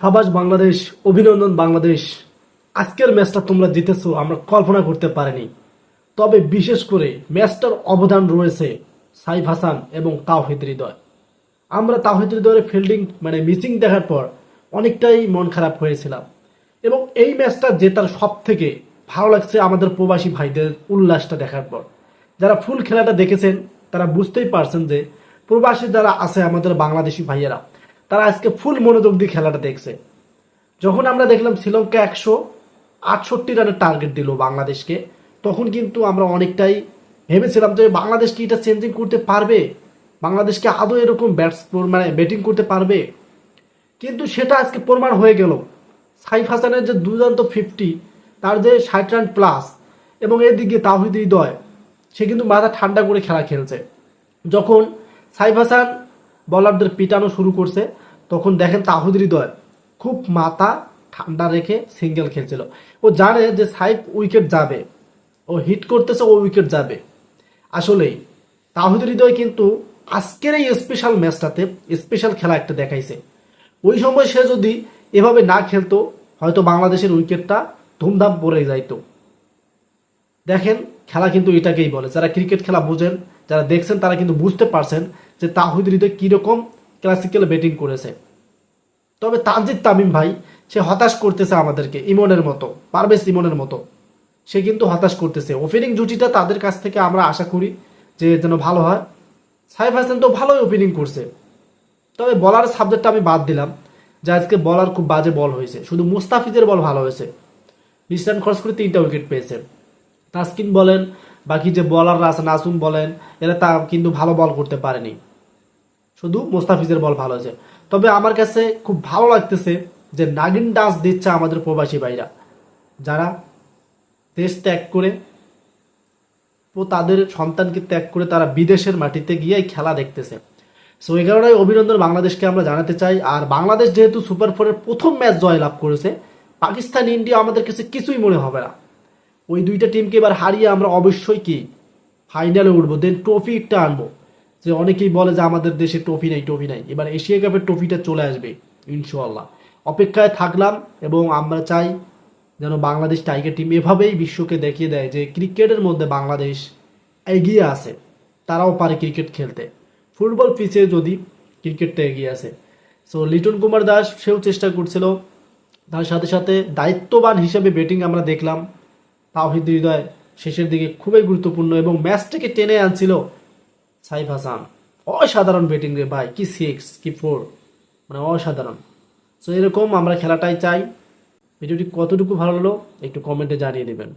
সাবাস বাংলাদেশ, অভিনন্দন বাংলাদেশ। আজকের ম্যাচটা তোমরা জিতেছো, আমরা কল্পনা করতে পারিনি। তবে বিশেষ করে ম্যাচটার অবদান রয়েছে সাইফ হাসান এবং তাওহিদ হৃদয়। আমরা তাওহিদ হৃদয়ের ফিল্ডিং মানে মিসিং দেখার পর অনেকটাই মন খারাপ হয়েছিলাম। এবং এই ম্যাচটা জেতার সব থেকে ভালো লাগছে আমাদের প্রবাসী ভাইদের উল্লাসটা দেখার পর। যারা ফুল খেলাটা দেখেছেন, তারা বুঝতেই পারছেন যে প্রবাসী যারা আছে আমাদের বাংলাদেশি ভাইয়েরা তারা আজকে ফুল মনোযোগ দিয়ে খেলাটা দেখছে। যখন আমরা দেখলাম শ্রীলঙ্কা একশো আটষট্টি রানের টার্গেট দিল বাংলাদেশকে, তখন কিন্তু আমরা অনেকটাই ভেবেছিলাম যে বাংলাদেশ কি এটা চেঞ্জিং করতে পারবে? বাংলাদেশকে আদৌ এরকম ব্যাটস মানে ব্যাটিং করতে পারবে? কিন্তু সেটা আজকে প্রমাণ হয়ে গেল। সাইফ হাসানের যে দুর্দান্ত ফিফটি তার যে ষাট রান প্লাস এবং এদিকে তাহিদ হৃদয়, সে কিন্তু মাথা ঠান্ডা করে খেলা খেলছে। যখন সাইফ হাসান বলারদের পিটানো শুরু করছে তখন দেখেন তাহিদ হৃদয় খুব মাথা ঠান্ডা রেখে সিঙ্গেল খেলছিল। ও জানে যে সাইফ উইকেট যাবে। ও হিট করতেছে, ও উইকেট যাবে। আসলেই তাহিদ হৃদয় কিন্তু আজকের এই স্পেশাল ম্যাচটাতে স্পেশাল খেলা একটা দেখাইছে। ওই সময় সে যদি এভাবে না খেলতো, হয়তো বাংলাদেশের উইকেটটা ধুমধাম পড়ে যাইতো। দেখেন খেলা কিন্তু এটাকেই বলে। যারা ক্রিকেট খেলা বোঝেন, যারা দেখছেন তারা কিন্তু বুঝতে পারছেন যে তাহিদ হৃদয় কীরকম ক্লাসিক্যাল ব্যাটিং করেছে। তবে তানজিদ তামিম ভাই, সে হতাশ করতেছে আমাদেরকে, ইমনের মতো, পারভেজ ইমনের মতো। সে কিন্তু হতাশ করতেছে। ওপেনিং জুটিটা তাদের কাছ থেকে আমরা আশা করি যে যেন ভালো হয়। সাইফ হাসান তো ভালোই ওপেনিং করছে। তবে বলার সাবজেক্টটা আমি বাদ দিলাম, যে আজকে বলার খুব বাজে বল হয়েছে। শুধু মুস্তাফিজের বল ভালো হয়েছে। বিশ রান খরচ করে তিনটা উইকেট পেয়েছে। তাসকিন বলেন, বাকি যে বলাররা আছে, নাসুম বলেন, এরা তা কিন্তু ভালো বল করতে পারেনি। শুধু মোস্তাফিজের বল ভালো হয়েছে। তবে আমার কাছে খুব ভালো লাগতেছে যে নাগিন ডান্স দিচ্ছে আমাদের প্রবাসী ভাইরা, যারা দেশ ত্যাগ করে ও তাদের সন্তানকে ত্যাগ করে তারা বিদেশের মাটিতে গিয়ে খেলা দেখতেছে। সো এই কারণে অভিনন্দন বাংলাদেশকে আমরা জানাতে চাই। আর বাংলাদেশ যেহেতু সুপার ফোরের প্রথম ম্যাচ জয় লাভ করেছে, পাকিস্তান, ইন্ডিয়া আমাদের কাছে কিছুই মনে হবে না। ওই দুইটা টিমকে এবার হারিয়ে আমরা অবশ্যই কি ফাইনালে উঠবো দেন ট্রফিটা আনব। যে অনেকেই বলে যে আমাদের দেশে ট্রফি নাই ট্রফি নাই। এবার এশিয়া কাপের ট্রফিটা চলে আসবে ইনশাল্লাহ অপেক্ষায় থাকলাম এবং আমরা চাই যেন বাংলাদেশ টাইগার টিম এভাবেই বিশ্বকে দেখিয়ে দেয় যে ক্রিকেটের মধ্যে বাংলাদেশ এগিয়ে আছে, তারাও পারে ক্রিকেট খেলতে। ফুটবল পিচে যদি ক্রিকেটটা এগিয়ে আছে সো লিটন কুমার দাস, সেও চেষ্টা করছিল। তার সাথে সাথে দায়িত্ববান হিসেবে ব্যাটিং আমরা দেখলাম। তাওহিদ হৃদয় শেষের দিকে খুবই গুরুত্বপূর্ণ এবং ম্যাচটাকে টেনে আনছিল সাইফ হাসান। অসাধারণ ব্যাটিং রে ভাই, কি সিক্স কি ফোর মানে অসাধারণ। সো এরকম আমরা খেলাটাই চাই। ভিডিওটি কতটুকু ভালো হলো একটু কমেন্টে জানিয়ে দেবেন।